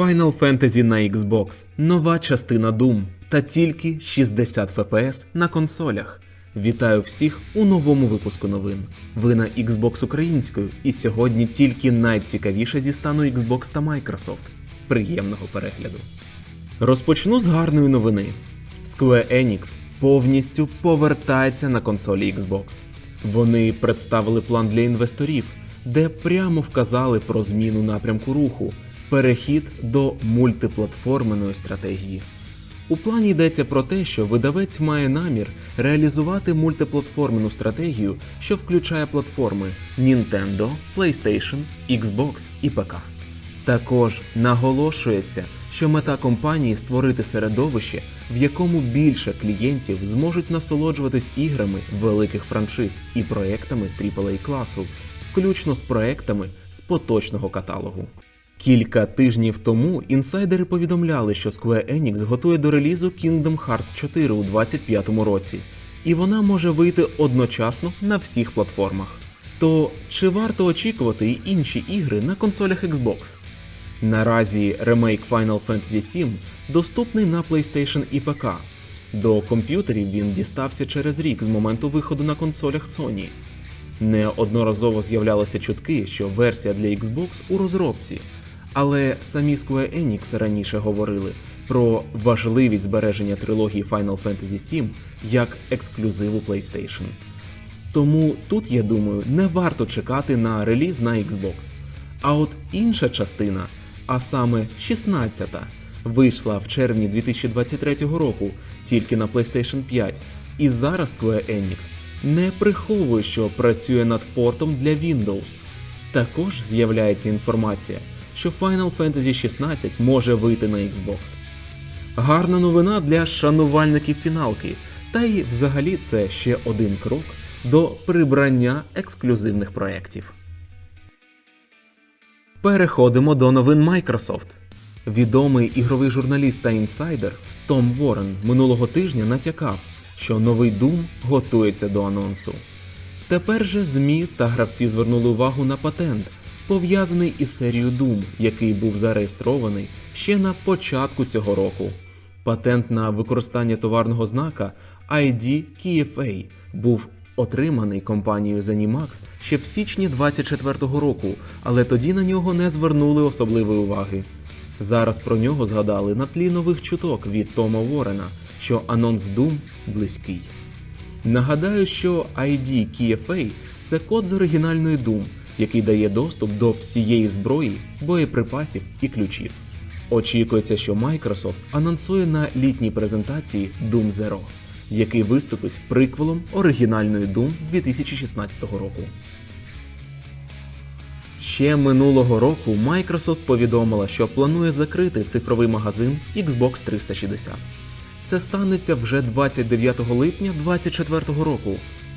Final Fantasy на Xbox, нова частина Doom та тільки 60 FPS на консолях. Вітаю всіх у новому випуску новин. Ви на Xbox українською, і сьогодні тільки найцікавіше зі стану Xbox та Microsoft. Приємного перегляду. Розпочну з гарної новини. Square Enix повністю повертається на консолі Xbox. Вони представили план для інвесторів, де прямо вказали про зміну напрямку руху, перехід до мультиплатформеної стратегії. У плані йдеться про те, що видавець має намір реалізувати мультиплатформену стратегію, що включає платформи Nintendo, PlayStation, Xbox і ПК. Також наголошується, що мета компанії створити середовище, в якому більше клієнтів зможуть насолоджуватись іграми великих франшиз і проектами AAA класу, включно з проектами з поточного каталогу. Кілька тижнів тому інсайдери повідомляли, що Square Enix готує до релізу Kingdom Hearts 4 у 2025 році, і вона може вийти одночасно на всіх платформах. То чи варто очікувати й інші ігри на консолях Xbox? Наразі ремейк Final Fantasy VII доступний на PlayStation і ПК. До комп'ютерів він дістався через рік з моменту виходу на консолях Sony. Неодноразово з'являлися чутки, що версія для Xbox у розробці, але самі Square Enix раніше говорили про важливість збереження трилогії Final Fantasy VII як ексклюзиву PlayStation. Тому тут, я думаю, не варто чекати на реліз на Xbox. А от інша частина, а саме 16-та, вийшла в червні 2023 року тільки на PlayStation 5, і зараз Square Enix не приховує, що працює над портом для Windows. Також з'являється інформація, що Final Fantasy 16 може вийти на Xbox. Гарна новина для шанувальників фіналки, та й взагалі це ще один крок до прибрання ексклюзивних проєктів. Переходимо до новин Microsoft. Відомий ігровий журналіст та інсайдер Том Ворен минулого тижня натякав, що новий Doom готується до анонсу. Тепер же ЗМІ та гравці звернули увагу на патент, пов'язаний із серією Doom, який був зареєстрований ще на початку цього року. Патент на використання товарного знака ID KFA був отриманий компанією ZeniMax ще в січні 24-го року, але тоді на нього не звернули особливої уваги. Зараз про нього згадали на тлі нових чуток від Тома Ворена, що анонс Doom близький. Нагадаю, що ID KFA – це код з оригінальної Doom, який дає доступ до всієї зброї, боєприпасів і ключів. Очікується, що Microsoft анонсує на літній презентації Doom Zero, який виступить приквелом оригінальної Doom 2016 року. Ще минулого року Microsoft повідомила, що планує закрити цифровий магазин Xbox 360. Це станеться вже 29 липня 2024 року.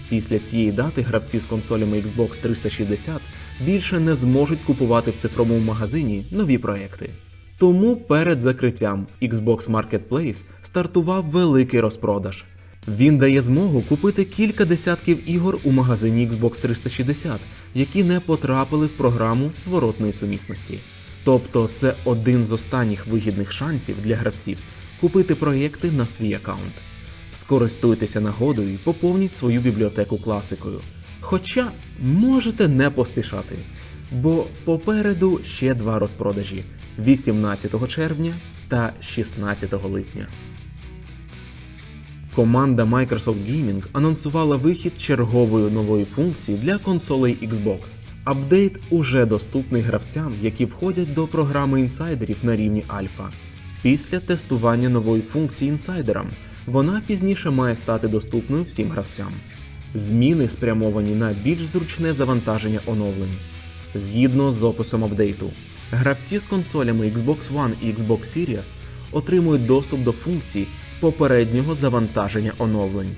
Після цієї дати гравці з консолями Xbox 360 більше не зможуть купувати в цифровому магазині нові проекти. Тому перед закриттям Xbox Marketplace стартував великий розпродаж. Він дає змогу купити кілька десятків ігор у магазині Xbox 360, які не потрапили в програму зворотної сумісності. Тобто це один з останніх вигідних шансів для гравців купити проєкти на свій аккаунт. Скористуйтеся нагодою і поповніть свою бібліотеку класикою. Хоча можете не поспішати, бо попереду ще два розпродажі 18 червня та 16 липня. Команда Microsoft Gaming анонсувала вихід чергової нової функції для консолей Xbox. Апдейт уже доступний гравцям, які входять до програми інсайдерів на рівні Альфа. Після тестування нової функції інсайдерам вона пізніше має стати доступною всім гравцям. Зміни спрямовані на більш зручне завантаження оновлень. Згідно з описом апдейту, гравці з консолями Xbox One і Xbox Series отримують доступ до функцій попереднього завантаження оновлень.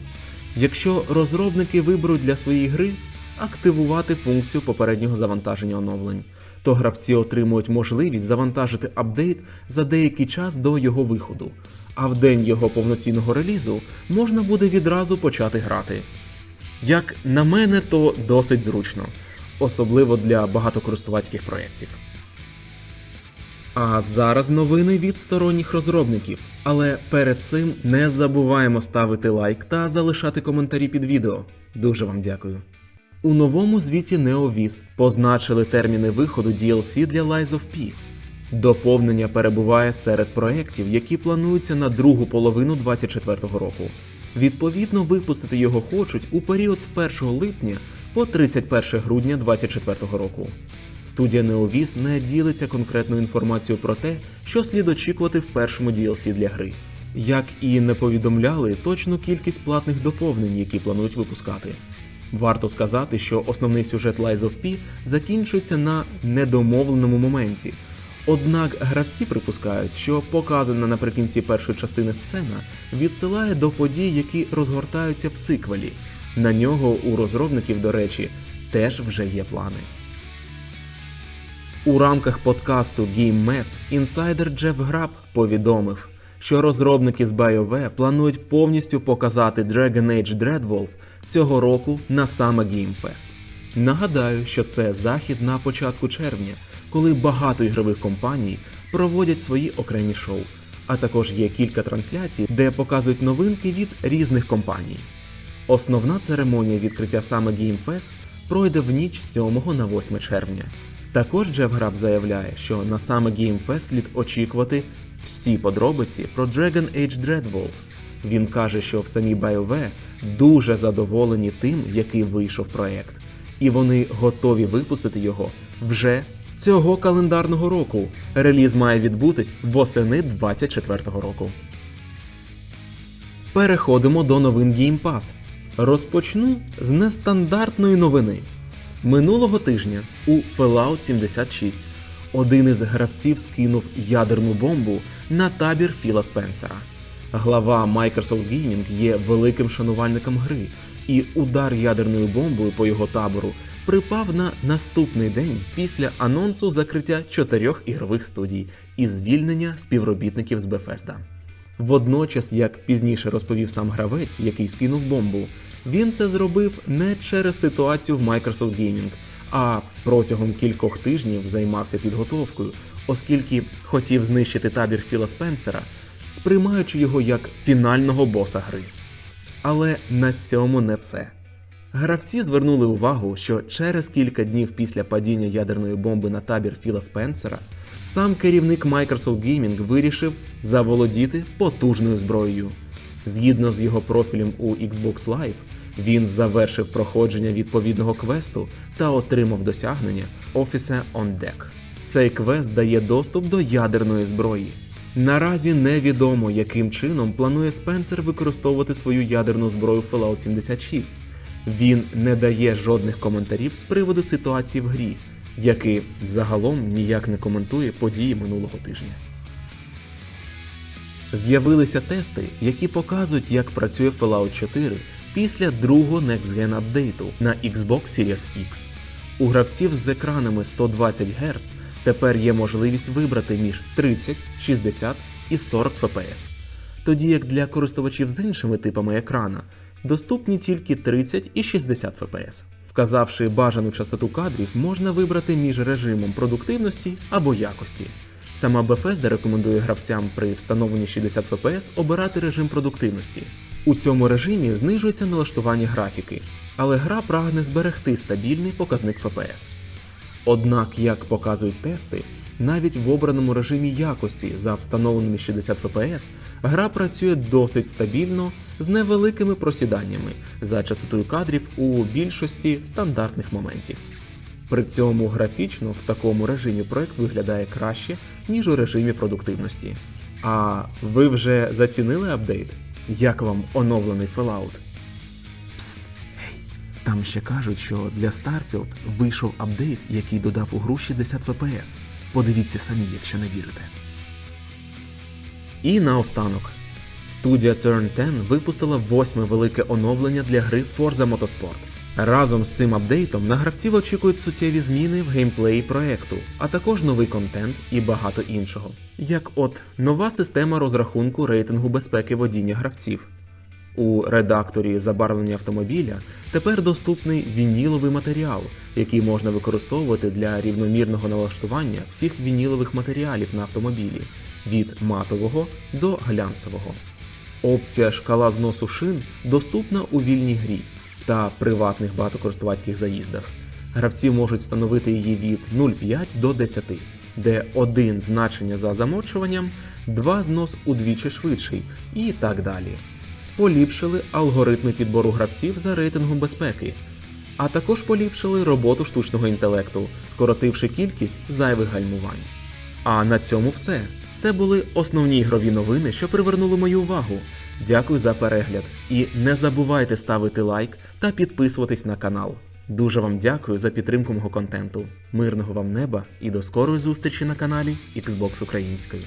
Якщо розробники виберуть для своєї гри активувати функцію попереднього завантаження оновлень, то гравці отримують можливість завантажити апдейт за деякий час до його виходу, а в день його повноцінного релізу можна буде відразу почати грати. Як на мене, то досить зручно, особливо для багатокористувацьких проєктів. А зараз новини від сторонніх розробників. Але перед цим не забуваємо ставити лайк та залишати коментарі під відео. Дуже вам дякую. У новому звіті NeoVis позначили терміни виходу DLC для Lies of P. Доповнення перебуває серед проєктів, які плануються на другу половину 2024 року. Відповідно, випустити його хочуть у період з 1 липня по 31 грудня 2024 року. Студія NeoVis не ділиться конкретною інформацією про те, що слід очікувати в першому DLC для гри, як і не повідомляли точну кількість платних доповнень, які планують випускати. Варто сказати, що основний сюжет Lies of P закінчується на недомовленому моменті. Однак гравці припускають, що показана наприкінці першої частини сцена відсилає до подій, які розгортаються в сиквелі. На нього у розробників, до речі, теж вже є плани. У рамках подкасту Game Mess інсайдер Джеф Граб повідомив, що розробники з BioWare планують повністю показати Dragon Age Dreadwolf цього року на саме Game Fest. Нагадаю, що це захід на початку червня, коли багато ігрових компаній проводять свої окремі шоу, а також є кілька трансляцій, де показують новинки від різних компаній. Основна церемонія відкриття саме Game Fest пройде в ніч 7 на 8 червня. Також Джеф Граб заявляє, що на саме Game Fest слід очікувати всі подробиці про Dragon Age Dreadwolf. Він каже, що в самій BioWare дуже задоволені тим, який вийшов проект, і вони готові випустити його вже цього календарного року. Реліз має відбутись восени 2024 року. Переходимо до новин Game Pass. Розпочну з нестандартної новини. Минулого тижня у Fallout 76 один із гравців скинув ядерну бомбу на табір Філа Спенсера. Глава Microsoft Gaming є великим шанувальником гри, і удар ядерною бомбою по його табору припав на наступний день після анонсу закриття чотирьох ігрових студій і звільнення співробітників з Bethesda. Водночас, як пізніше розповів сам гравець, який скинув бомбу, він це зробив не через ситуацію в Microsoft Gaming, а протягом кількох тижнів займався підготовкою, оскільки хотів знищити табір Філа Спенсера, сприймаючи його як фінального боса гри. Але на цьому не все. Гравці звернули увагу, що через кілька днів після падіння ядерної бомби на табір Філа Спенсера сам керівник Microsoft Gaming вирішив заволодіти потужною зброєю. Згідно з його профілем у Xbox Live, він завершив проходження відповідного квесту та отримав досягнення Officer on Deck. Цей квест дає доступ до ядерної зброї. Наразі невідомо, яким чином планує Спенсер використовувати свою ядерну зброю Fallout 76. Він не дає жодних коментарів з приводу ситуації в грі, який загалом ніяк не коментує події минулого тижня. З'явилися тести, які показують, як працює Fallout 4 після другого Next Gen апдейту на Xbox Series X. У гравців з екранами 120 Гц тепер є можливість вибрати між 30, 60 і 40 FPS, тоді як для користувачів з іншими типами екрана доступні тільки 30 і 60 FPS. Вказавши бажану частоту кадрів, можна вибрати між режимом продуктивності або якості. Сама Bethesda рекомендує гравцям при встановленні 60 FPS обирати режим продуктивності. У цьому режимі знижується налаштування графіки, але гра прагне зберегти стабільний показник FPS. Однак, як показують тести, навіть в обраному режимі якості за встановленими 60 FPS гра працює досить стабільно з невеликими просіданнями за частотою кадрів у більшості стандартних моментів. При цьому графічно в такому режимі проект виглядає краще, ніж у режимі продуктивності. А ви вже зацінили апдейт? Як вам оновлений Fallout? Там ще кажуть, що для Starfield вийшов апдейт, який додав у гру 60 FPS. Подивіться самі, якщо не вірите. І наостанок. Студія Turn 10 випустила восьме велике оновлення для гри Forza Motorsport. Разом з цим апдейтом на гравців очікують суттєві зміни в геймплеї проекту, а також новий контент і багато іншого. Як от нова система розрахунку рейтингу безпеки водіння гравців. У редакторі забарвлення автомобіля тепер доступний вініловий матеріал, який можна використовувати для рівномірного налаштування всіх вінілових матеріалів на автомобілі від матового до глянцевого. Опція шкала зносу шин доступна у вільній грі та приватних багатокористувацьких заїздах. Гравці можуть встановити її від 0,5 до 10, де один значення за замочуванням, два знос удвічі швидший і так далі. Поліпшили алгоритми підбору гравців за рейтингом безпеки, а також поліпшили роботу штучного інтелекту, скоротивши кількість зайвих гальмувань. А на цьому все. Це були основні ігрові новини, що привернули мою увагу. Дякую за перегляд і не забувайте ставити лайк та підписуватись на канал. Дуже вам дякую за підтримку мого контенту. Мирного вам неба і до скорої зустрічі на каналі Xbox Українською.